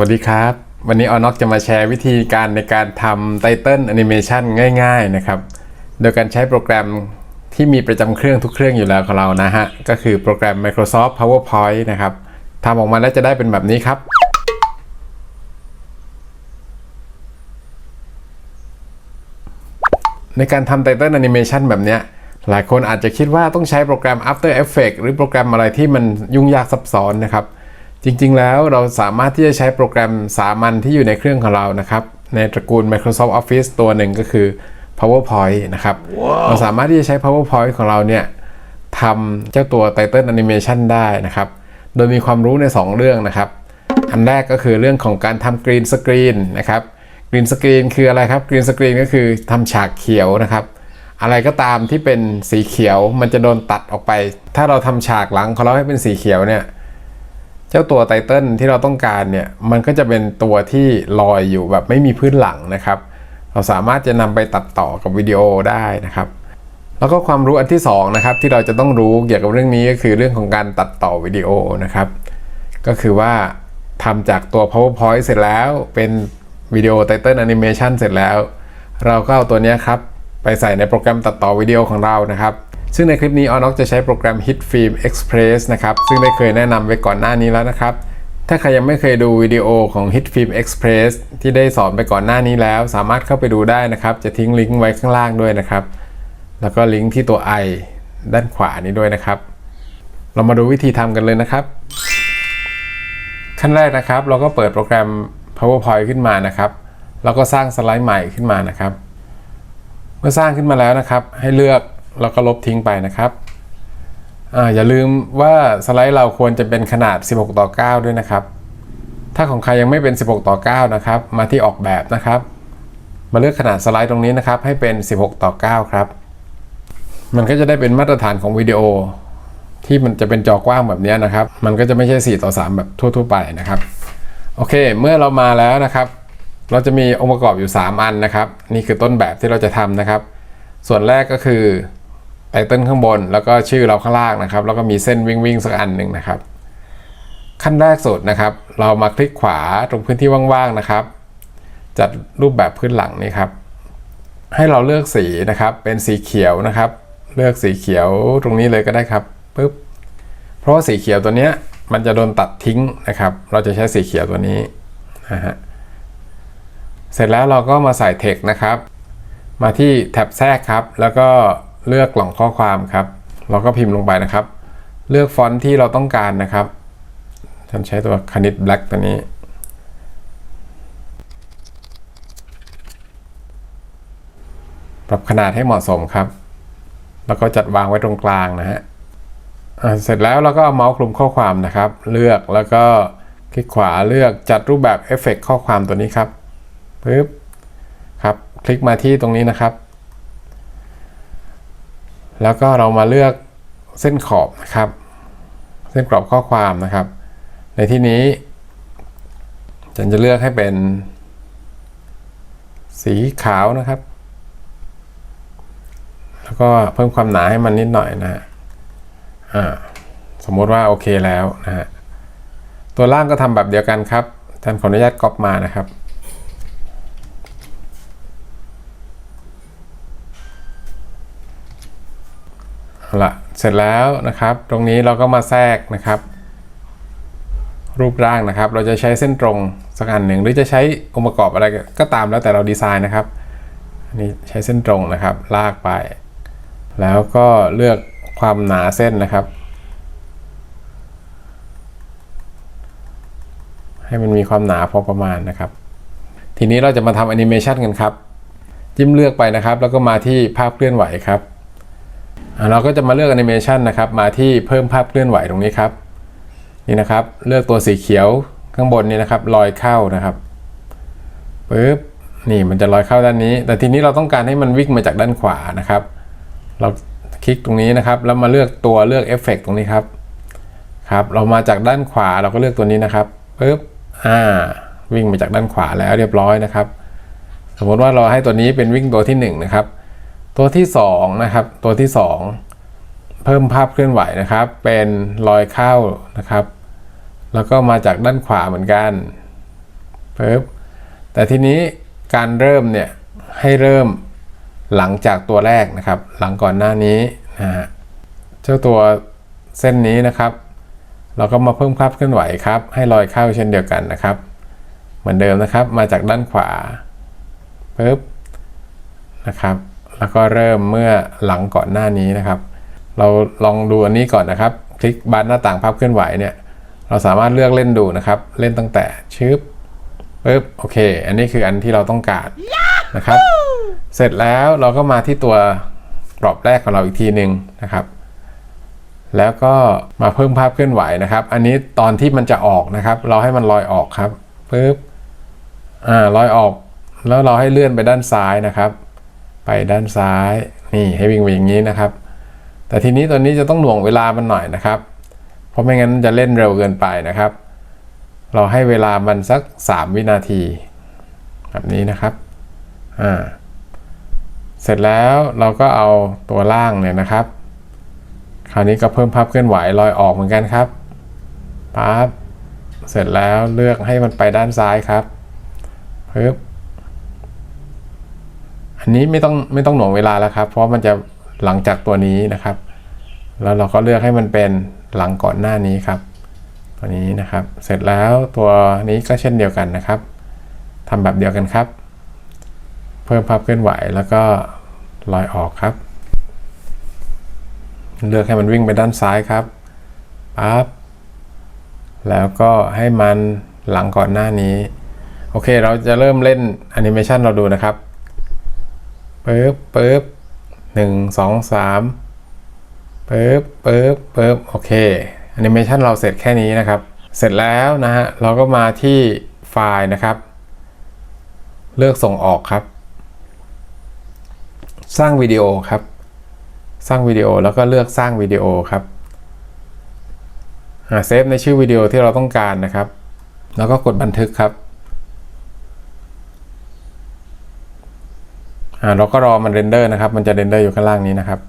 วัสดีครับ วันนี้ออนอกจะมาแชร์วิธีการในการทำไตเติลแอนิเมชันง่ายๆนะครับ โดยการใช้โปรแกรมที่มีประจำเครื่องทุกเครื่องอยู่แล้วของเรานะฮะ ก็คือโปรแกรม Microsoft PowerPoint นะครับทำออกมาแล้วจะได้เป็นแบบนี้ครับ ในการทำไตเติลแอนิเมชันแบบเนี้ยหลายคนอาจจะคิดว่าต้องใช้โปรแกรม After Effects หรือโปรแกรมอะไรที่มันยุ่งยากซับซ้อนนะครับ จริง ๆ แล้วเราสามารถที่จะใช้โปรแกรมสามัญที่อยู่ในเครื่องของเรานะครับ ในตระกูล Microsoft Office ตัวหนึ่งก็คือ PowerPoint นะครับเราสามารถที่จะใช้ PowerPoint ของเราเนี่ยทำเจ้าตัว Title Animation ได้นะครับ โดยมีความรู้ใน 2 เรื่องนะครับ อันแรกก็คือเรื่องของการทำกรีนสกรีนนะครับกรีนสกรีนคืออะไรครับกรีนสกรีนก็คือทำฉากเขียวนะครับ อะไรก็ตามที่เป็นสีเขียวมันจะโดนตัดออกไป ถ้าเราทำฉากหลังของเราให้เป็นสีเขียวเนี่ย เจ้าตัวไตเติลที่เราต้องการเนี่ย มันก็จะเป็นตัวที่ลอยอยู่แบบไม่มีพื้นหลังนะครับ เราสามารถจะนำไปตัดต่อกับวิดีโอได้นะครับ แล้วก็ความรู้อันที่2นะครับที่เราจะต้องรู้เกี่ยวกับเรื่องนี้ก็คือเรื่องของการตัดต่อวิดีโอนะครับ ก็คือว่าทำจากตัว powerpoint เสร็จแล้วเป็นวิดีโอไตเติลแอนิเมชันเสร็จแล้ว เราก็เอาตัวเนี้ยครับ ไปใส่ในโปรแกรมตัดต่อวิดีโอของเรานะครับ ซึ่งในคลิปนี้ออนอกจะใช้โปรแกรม HitFilm Express นะครับ ซึ่งได้เคยแนะนำไว้ก่อนหน้านี้แล้วนะครับ ถ้าใครยังไม่เคยดูวิดีโอของ HitFilm Express ที่ได้สอนไปก่อนหน้านี้แล้ว สามารถเข้าไปดูได้นะครับ จะทิ้งลิงก์ไว้ข้างล่างด้วยนะครับ แล้วก็ลิงก์ที่ตัว i ด้านขวานี้ด้วยนะครับ เรามาดูวิธีทำกันเลยนะครับ ขั้นแรกนะครับ เราก็เปิดโปรแกรม PowerPoint ขึ้นมานะครับแล้วก็สร้างสไลด์ใหม่ขึ้นมานะครับ เมื่อสร้างขึ้นมาแล้วนะครับ ให้เลือก แล้วก็ลบทิ้งไปนะครับออย่าลืมว่าสไลด์เราควรจะเป็นขนาด 16 ต่อ 9 ด้วยนะครับ ถ้าของใครยังไม่เป็น 16 ต่อ 9 นะครับ มาที่ออกแบบนะครับ มาเลือกขนาดสไลด์ตรงนี้นะครับ ให้เป็น 16 ต่อ 9 ครับ มันก็จะได้เป็นมาตรฐานของวิดีโอ ที่มันจะเป็นจอกว้างแบบนี้นะครับ มันก็จะไม่ใช่ 4 ต่อ 3 แบบทั่ว ๆ ไปนะครับ โอเค เมื่อเรามาแล้วนะครับ เราจะมีองค์ประกอบอยู่ 3 อันนะครับ นี่คือต้นแบบที่เราจะทำนะครับ ส่วนแรกก็คือ ไตเติ้ลข้างบน แล้วก็ชื่อเราข้างล่างนะครับ แล้วก็มีเส้นวิ่งวิ่งสักอันหนึ่งนะครับ ขั้นแรกสุดนะครับ เรามาคลิกขวาตรงพื้นที่ว่างๆนะครับ จัดรูปแบบพื้นหลังนี่ครับ ให้เราเลือกสีนะครับ เป็นสีเขียวนะครับ เลือกสีเขียวตรงนี้เลยก็ได้ครับปึ๊บเพราะว่าสีเขียวตัวเนี้ยมันจะโดนตัดทิ้งนะครับ เราจะใช้สีเขียวตัวนี้นะฮะเสร็จแล้วเราก็มาใส่ text นะครับ มาที่แท็บแทรกครับ แล้วก็ เลือกกล่องข้อความครับ เราก็พิมพ์ลงไปนะครับ เลือกฟอนต์ที่เราต้องการนะครับฉันใช้ตัวคณิต black ตัวนี้ ปรับขนาดให้เหมาะสมครับ แล้วก็จัดวางไว้ตรงกลางนะฮะเสร็จแล้วเราก็เอาเมาส์คลุมข้อความนะครับ เลือกแล้วก็คลิกขวาเลือกจัดรูปแบบเอฟเฟกข้อความตัวนี้ครับปึ๊บครับ คลิกมาที่ตรงนี้นะครับ แล้วก็เรามาเลือกเส้นขอบนะครับ เส้นกรอบข้อความนะครับ ในที่นี้ฉันจะเลือกให้เป็น สีขาวนะครับ แล้วก็เพิ่มความหนาให้มันนิดหน่อยนะฮะสมมติว่าโอเคแล้วนะฮะตัวล่างก็ทำแบบเดียวกันครับท่านขออนุญาตก๊อปมานะครับ เอา ละเสร็จแล้วนะครับ ตรงนี้เราก็มาแทรกนะครับ รูปร่างนะครับ เราจะใช้เส้นตรงสักอันหนึ่งหรือจะใช้องค์ประกอบอะไรก็ตามแล้วแต่เราดีไซน์นะครับอันนี้ใช้เส้นตรงนะครับ ลากไป แล้วก็เลือกความหนาเส้นนะครับ ให้มันมีความหนาพอประมาณนะครับ ทีนี้เราจะมาทำแอนิเมชันกันครับ จิ้มเลือกไปนะครับ แล้วก็มาที่ภาพเคลื่อนไหวครับ เราก็จะมาเลือกแอนิเมชันนะครับมาที่เพิ่มภาพเคลื่อนไหวตรงนี้ครับนี่นะครับ เลือกตัวสีเขียวข้างบนนี้นะครับลอยเข้านะครับปึ๊บนี่มันจะลอยเข้าด้านนี้ แต่ทีนี้เราต้องการให้มันวิ่งมาจากด้านขวานะครับ เราคลิกตรงนี้นะครับ แล้วมาเลือกตัวเลือกเอฟเฟกตรงนี้ครับครับ เรามาจากด้านขวาเราก็เลือกตัวนี้นะครับปึ๊บอ่าวิ่งมาจากด้านขวาแล้วเรียบร้อยนะครับ สมมติว่าเราให้ตัวนี้เป็นวิ่งตัวที่1นะครับ ตัวที่2นะครับตัวที่ 2 เพิ่มภาพเคลื่อนไหวนะครับ เป็นรอยเข้านะครับ แล้วก็มาจากด้านขวาเหมือนกันปึ๊บแต่ทีนี้การเริ่มเนี่ยให้เริ่มหลังจากตัวแรกนะครับ หลังก่อนหน้านี้นะฮะเจ้าตัวเส้นนี้นะครับ เราก็มาเพิ่มภาพเคลื่อนไหวครับ ให้รอยเข้าเช่นเดียวกันนะครับ เหมือนเดิมนะครับมาจากด้านขวาปึ๊บนะครับ แล้วก็เริ่มเมื่อหลังก่อนหน้านี้นะครับ เราลองดูอันนี้ก่อนนะครับ คลิกบานหน้าต่างภาพเคลื่อนไหวเนี่ย เราสามารถเลือกเล่นดูนะครับ เล่นตั้งแต่ชึบปึ๊บโอเค อันนี้คืออันที่เราต้องการนะครับ เสร็จแล้วเราก็มาที่ตัวกรอบแรกของเราอีกทีหนึ่งนะครับ แล้วก็มาเพิ่มภาพเคลื่อนไหวนะครับ อันนี้ตอนที่มันจะออกนะครับ เราให้มันลอยออกครับปึ๊บอ่าลอยออก แล้วเราให้เลื่อนไปด้านซ้ายนะครับ ไปด้านซ้ายนี่ให้วิ่งไปอย่างนี้นะครับ แต่ทีนี้ตัวนี้จะต้องหน่วงเวลามันหน่อยนะครับ เพราะไม่งั้นจะเล่นเร็วเกินไปนะครับ เราให้เวลามันสัก 3 วินาที แบบนี้นะครับอ่าเสร็จแล้วเราก็เอาตัวล่างเนี่ยนะครับ คราวนี้ก็เพิ่มภาพเคลื่อนไหวลอยออกเหมือนกันครับปั๊บเสร็จแล้วเลือกให้มันไปด้านซ้ายครับปึ๊บ อันนี้ไม่ต้องไม่ต้องหน่วงเวลาแล้วครับ เพราะมันจะหลังจากตัวนี้นะครับ แล้วเราก็เลือกให้มันเป็นหลังก่อนหน้านี้ครับ ตัวนี้นะครับ เสร็จแล้วตัวนี้ก็เช่นเดียวกันนะครับทำแบบเดียวกันครับ เพิ่มภาพเคลื่อนไหวแล้วก็ลอยออกครับ เลือกให้มันวิ่งไปด้านซ้ายครับปั๊บแล้วก็ให้มันหลังก่อนหน้านี้ โอเค เราจะเริ่มเล่นแอนิเมชันเราดูนะครับ ปึ๊บปึ๊บหนึ่งสองสามปึ๊บปึ๊บปึ๊บโอเคแอนิเมชันเราเสร็จแค่นี้นะครับ เสร็จแล้วนะฮะ เราก็มาที่ไฟล์นะครับ เลือกส่งออกครับ สร้างวิดีโอครับ สร้างวิดีโอแล้วก็เลือกสร้างวิดีโอครับเซฟในชื่อวิดีโอที่เราต้องการนะครับ แล้วก็กดบันทึกครับ อ่าเราก็รอมันเรนเดอร์นะครับ มันจะเรนเดอร์อยู่ข้างล่างนี้นะครับ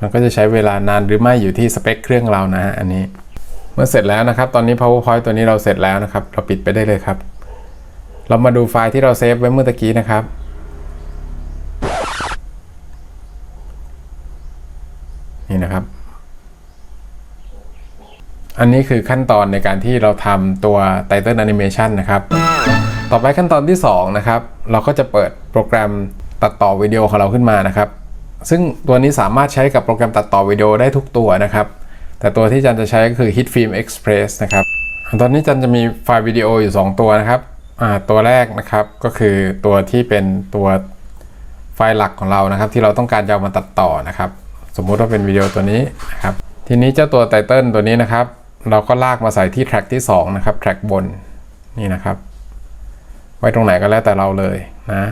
มันก็จะใช้เวลานานหรือไม่อยู่ที่สเปคเครื่องเรานะฮะอันนี้ เมื่อเสร็จแล้วนะครับ ตอนนี้ powerpoint ตัวนี้เราเสร็จแล้วนะครับ เราปิดไปได้เลยครับ เรามาดูไฟล์ที่เราเซฟไว้เมื่อตะกี้นะครับนี่นะครับ อันนี้คือขั้นตอนในการที่เราทำตัว Title Animation นะครับ ต่อไปขั้นตอนที่2นะครับเราก็จะเปิดโปรแกรมตัดต่อวิดีโอของเราขึ้นมานะครับ ซึ่งตัวนี้สามารถใช้กับโปรแกรมตัดต่อวิดีโอได้ทุกตัวนะครับ แต่ตัวที่จันจะใช้ก็คือ HitFilm Express นะครับตอนนี้จันจะมีไฟล์วิดีโออยู่ 2 ตัวนะครับตัวแรกนะครับก็คือตัวที่เป็นตัวไฟล์หลักของเรานะครับ ที่เราต้องการจะเอามาตัดต่อนะครับ สมมุติว่าเป็นวิดีโอตัวนี้นะครับทีนี้เจ้าตัวไตเติลตัวนี้นะครับ เราก็ลากมาใส่ที่แทร็กที่2นะครับแทร็กบนนี่นะครับ ว้ตรงไหนก็แล้วแต่เราเลยนะ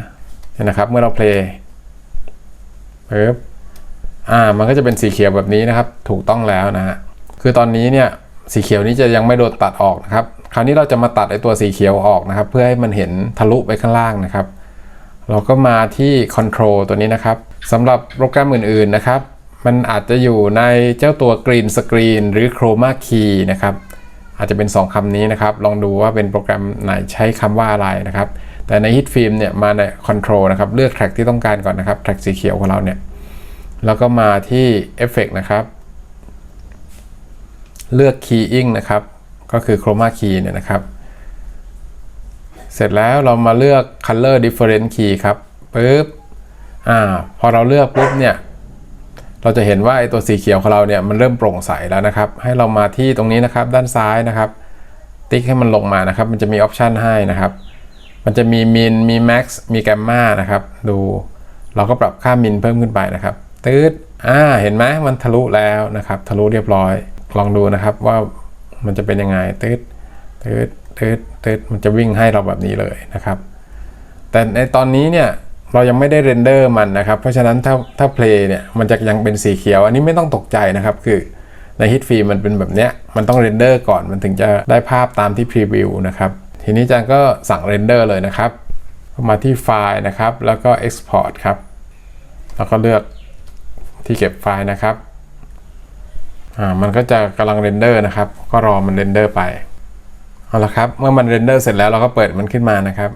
นี่นะครับ เมื่อเราเพลย์ปึ๊บอ่า มันก็จะเป็นสีเขียวแบบนี้นะครับ ถูกต้องแล้วนะฮะคือตอนนี้เนี่ยสีเขียวนี้จะยังไม่โดนตัดออกนะครับ คราวนี้เราจะมาตัดไอตัวสีเขียวออกนะครับ เพื่อให้มันเห็นทะลุไปข้างล่างนะครับ เราก็มาที่ Control ตัวนี้นะครับสำหรับโปรแกรมอื่น ๆนะครับ มันอาจจะอยู่ในเจ้าตัว Green Screen หรือ Chroma Key นะครับ อาจจะเป็น 2คำนี้นะครับ ลองดูว่าเป็นโปรแกรมไหนใช้คำว่าอะไรนะครับ แต่ใน Hit Film เนี่ยมาใน Control นะครับ เลือกแทร็กที่ต้องการก่อนนะครับ แทร็กสีเขียวของเราเนี่ย แล้วก็มาที่ Effect นะครับ เลือก Keying นะครับ ก็คือ Chroma Key เนี่ยนะครับ เสร็จแล้วเรามาเลือก color different key ครับปึ๊บ อ่า พอเราเลือกปุ๊บเนี่ย เราจะเห็นว่าไอตัวสีเขียวของเราเนี่ยมันเริ่มโปร่งใสแล้วนะครับ ให้เรามาที่ตรงนี้นะครับ ด้านซ้ายนะครับ ติ๊กให้มันลงมานะครับ มันจะมีออปชันให้นะครับ มันจะมี min มี max มี gamma นะครับ ดู เราก็ปรับค่า min เพิ่มขึ้นไปนะครับ ตืดอ่า เห็นไหมมันทะลุแล้วนะครับ ทะลุเรียบร้อย ลองดูนะครับว่ามันจะเป็นยังไง ตืดตืดตืดตืดมันจะวิ่งให้เราแบบนี้เลยนะครับ แต่ในตอนนี้เนี่ย เรายังไม่ได้เรนเดอร์มันนะครับ เพราะฉะนั้นถ้าถ้าเพลย์เนี่ยมันจะยังเป็นสีเขียว อันนี้ไม่ต้องตกใจนะครับ คือในฮิตฟีมันเป็นแบบเนี้ย มันต้องเรนเดอร์ก่อนมันถึงจะได้ภาพตามที่พรีวิวนะครับ ทีนี้จังก็สั่งเรนเดอร์เลยนะครับ มาที่ไฟล์นะครับ แล้วก็ Export ครับ แล้วก็เลือกที่เก็บไฟล์นะครับ อ่า มันก็จะกำลังเรนเดอร์นะครับ ก็รอมันเรนเดอร์ไป เอาละครับ เมื่อมันเรนเดอร์เสร็จแล้วเราก็เปิดมันขึ้นมานะครับ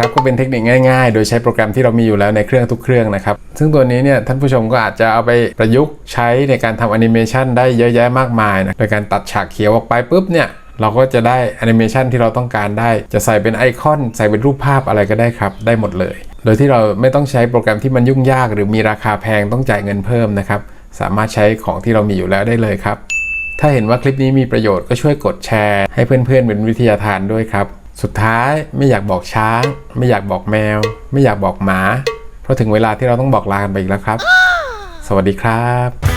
ครับก็เป็นเทคนิคง่ายๆ โดยใช้โปรแกรมที่เรามีอยู่แล้วในเครื่องทุกเครื่องนะครับซึ่งตัวนี้เนี่ยท่านผู้ชมก็อาจจะเอาไปประยุกต์ใช้ในการทำแอนิเมชันได้เยอะแยะมากมายนะโดยการตัดฉากเขียวออกไปปุ๊บเนี่ยเราก็จะได้แอนิเมชันที่เราต้องการได้ จะใส่เป็นไอคอน ใส่เป็นรูปภาพอะไรก็ได้ครับ ได้หมดเลย โดยที่เราไม่ต้องใช้โปรแกรมที่มันยุ่งยาก หรือมีราคาแพงต้องจ่ายเงินเพิ่มนะครับ สามารถใช้ของที่เรามีอยู่แล้วได้เลยครับ ถ้าเห็นว่าคลิปนี้มีประโยชน์ก็ช่วยกดแชร์ ให้เพื่อนๆเป็นวิทยาทานด้วยครับ สุดท้ายไม่อยากบอกช้าง ไม่อยากบอกแมว ไม่อยากบอกหมา เพราะถึงเวลาที่เราต้องบอกลากันไปอีกแล้วครับ สวัสดีครับ